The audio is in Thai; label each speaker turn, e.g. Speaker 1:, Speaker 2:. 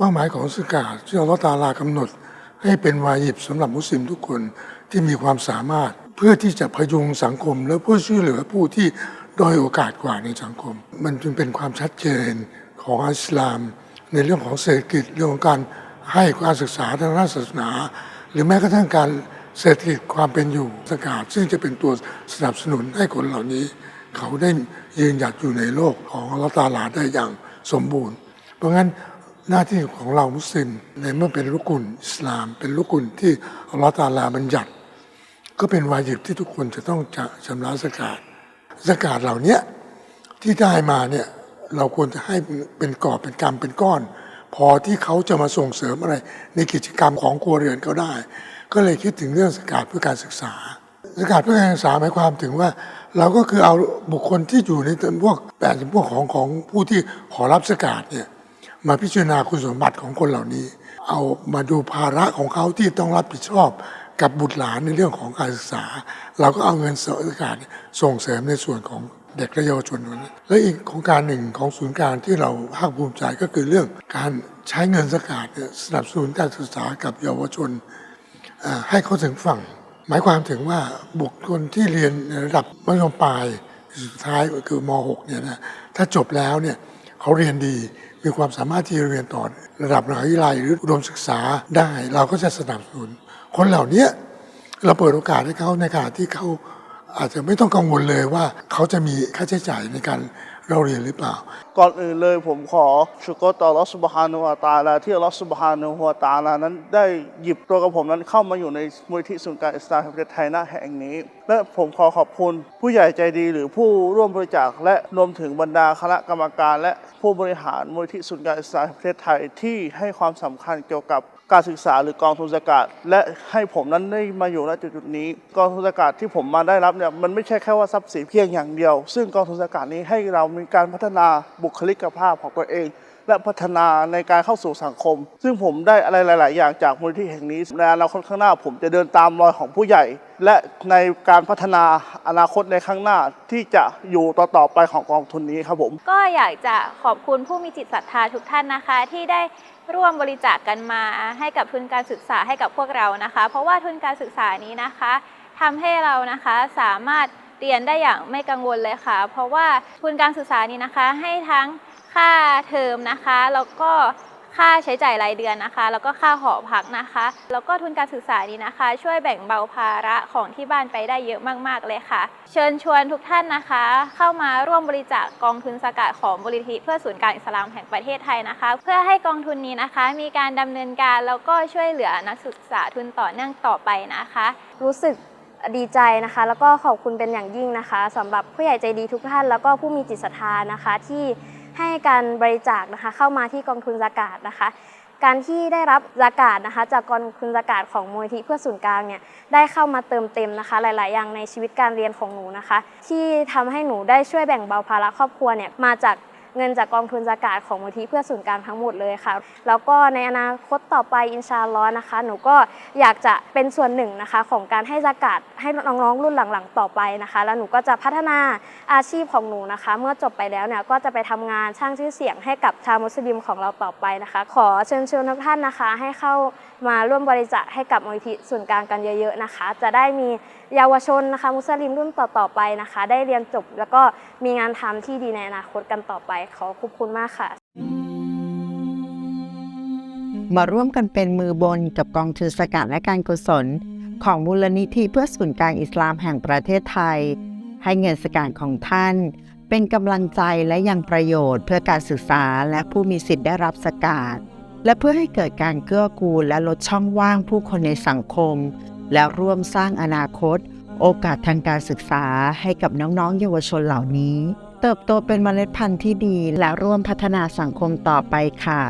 Speaker 1: เป้าหมายของสกาดที่อัลตาลากำหนด ให้เป็นวาญิบสำหรับมุสลิมทุกคนที่มีความสามารถ เพื่อที่จะพยุงสังคม และเพื่อช่วยเหลือผู้ที่ด้อยโอกาสกว่าในสังคม มันจึงเป็นความชัดเจนของอิสลาม ในเรื่องของเศรษฐกิจเรื่องของการให้การศึกษาทางด้านศาสนา หรือแม้กระทั่งการเศรษฐกิจความเป็นอยู่สกาดซึ่งจะเป็นตัวสนับสนุนให้คนเหล่านี้ เขาได้ยืนหยัดอยู่ในโลกของอัลอตาลาได้อย่างสมบูรณ์ เพราะงั้น หน้าที่ของเรามุสลิมในเมื่อเป็นลูกกุลอิสลาม เป็นลูกกุลที่อัลลอฮฺตาลาบัญญัติ ก็เป็นวาญิบที่ทุกคนจะต้องจะชำระสกาดสกาดเหล่านี้ที่ได้มาเนี่ยเราควรจะให้เป็นกอบเป็นกรรมเป็นก้อน พอที่เขาจะมาส่งเสริมอะไร ในกิจกรรมของครัวเรือนเขาได้ ก็เลยคิดถึงเรื่องสกาดเพื่อการศึกษาสกาดเพื่อการศึกษาหมายความถึงว่า เราก็คือเอาบุคคลที่อยู่ในพวกแปดพวกของของผู้ที่ขอรับสกาดเนี่ย มาพิจารณาคุณสมบัติของคนเหล่านี้ เอามาดูภาระของเขาที่ต้องรับผิดชอบกับบุตรหลานในเรื่องของการศึกษา เราก็เอาเงินเสริมการส่งเสริมในส่วนของเด็กและเยาวชนนั้นและอีกโครงการหนึ่งของศูนย์การที่เราภาคภูมิใจก็คือเรื่องการใช้เงินสกาดสนับสนุนการศึกษากับเยาวชนให้เขาถึงฝั่ง หมายความถึงว่าบุคคลที่เรียนในระดับมัธยมปลายสุดท้ายก็คือม .6 เนี่ยนะถ้าจบแล้วเนี่ย เขาเรียนดี มีความสามารถที่จะเรียนต่อระดับมหาวิทยาลัยหรืออุดมศึกษาได้ เราก็จะสนับสนุน คนเหล่านี้เราเปิดโอกาสให้เขาในการที่เขาอาจจะไม่ต้องกังวลเลยว่าเขาจะมีค่าใช้จ่ายในการ เราเรียนหรือเปล่า
Speaker 2: ก่อนอื่นเลยผมขอชุกรต่อลอสุบฮานุวาตาลาที่ลอสุบฮานุวาตาลานั้นได้หยิบตัวกับผมนั้นเข้ามาอยู่ในมูลที่ศูนย์การอิสลามแห่งประเทศไทยนาแห่งนี้ และผมขอขอบคุณผู้ใหญ่ใจดีหรือผู้ร่วมบริจาคและรวมถึงบรรดาคณะกรรมการ และผู้บริหารมูลที่ศูนย์การอิสลามแห่งประเทศไทยที่ให้ความสำคัญเกี่ยวกับการศึกษาหรือกองทุนสกาดและให้ผมนั้นได้มาอยู่ณจุดๆนี้ กองทุนสกาดที่ผมมาได้รับเนี่ยมันไม่ใช่แค่ว่าทรัพย์สินเพียงอย่างเดียว ซึ่งกองทุนสกาดนี้ให้เรามีการพัฒนาบุคลิกภาพของตัวเอง และพัฒนาในการเข้าสู่สังคม ซึ่งผมได้อะไรหลาย ๆ อย่างจากมูลนิธิแห่งนี้ในอนาคตข้างหน้าผมจะเดินตามรอยของผู้ใหญ่ และในการพัฒนาอนาคตในข้างหน้าที่จะอยู่ต่อ ๆ ไปของกองทุนนี้ครับผม
Speaker 3: ก็อยากจะขอบคุณผู้มีจิตศรัทธาทุกท่านนะคะ ที่ได้ร่วมบริจาคกกันมาให้กับทุนการศึกษาให้กับพวกเรานะคะ เพราะว่าทุนการศึกษานี้นะคะทำให้เรานะคะสามารถ เรียนได้อย่างไม่กังวลเลยค่ะ เพราะว่าทุนการศึกษานี้นะคะ ให้ทั้งค่าเทอมนะคะ แล้วก็ค่าใช้จ่ายรายเดือนนะคะ แล้วก็ค่าหอพักนะคะ แล้วก็ทุนการศึกษานี้นะคะ ช่วยแบ่งเบาภาระของที่บ้านไปได้เยอะมากๆเลยค่ะ เชิญชวนทุกท่านนะคะ เข้ามาร่วมบริจาคกองทุนสกัดของบริธิเพื่อศูนย์การอิสลามแห่งประเทศไทยนะคะ เพื่อให้กองทุนนี้นะคะ มีการดำเนินการแล้วก็ช่วยเหลือนักศึกษาทุนต่อเนื่องต่อไปนะคะ
Speaker 4: รู้สึก ดีใจนะคะ แล้วก็ขอบคุณเป็นอย่างยิ่งนะคะสำหรับผู้ใหญ่ใจดีทุกท่าน แล้วก็ผู้มีจิตศรัทธานะคะที่ให้การบริจาคนะคะเข้ามาที่กองทุนสากาศนะคะ การที่ได้รับสากาศนะคะ จากกองทุนสากาศของมูลนิธิเพื่อศูนย์กลางเนี่ยได้เข้ามาเติมเต็มนะคะ หลาย ๆ อย่างในชีวิตการเรียนของหนูนะคะ ที่ทำให้หนูได้ช่วยแบ่งเบาภาระครอบครัวเนี่ยมาจาก เงินจากกองทุนสากาศของมูลนิธิเพื่อศูนย์กลางทั้งหมดเลยค่ะ แล้วก็ในอนาคตต่อไปอินชาลอนะคะ หนูก็อยากจะเป็นส่วนหนึ่งนะคะ ของการให้สากาศให้น้องๆรุ่นหลังๆ ต่อไปนะคะ แล้วหนูก็จะพัฒนาอาชีพของหนูนะคะ เมื่อจบไปแล้วเนี่ยก็จะไปทำงานสร้างชื่อเสียงให้กับชาวมุสลิมของเราต่อไปนะคะ ขอเชิญชวนทุกท่านนะคะ ให้เข้า มาร่วมบริจาคให้กับมูลนิธิส่วนกลางกันเยอะๆนะคะ จะได้มีเยาวชนนะคะมุสลิมรุ่นต่อๆไปนะคะ ได้เรียนจบแล้วก็มีงานทำที่ดีในอนาคตกันต่อไปขอขอบคุณมากค่ะ
Speaker 5: มาร่วมกันเป็นมือบนกับกองทุนสกัดและการกุศล ของมูลนิธิเพื่อศูนย์กลางอิสลามแห่งประเทศไทย ให้เงินสกัดของท่าน เป็นกำลังใจและยังประโยชน์เพื่อการศึกษาและผู้มีสิทธิ์ได้รับสกัด และเพื่อให้เกิดการเกื้อกูลและลดช่องว่างผู้คนในสังคม และร่วมสร้างอนาคต โอกาสทางการศึกษาให้กับน้องๆ เยาวชนเหล่านี้ เติบโตเป็นเมล็ดพันธุ์ที่ดีและร่วมพัฒนาสังคมต่อไปค่ะ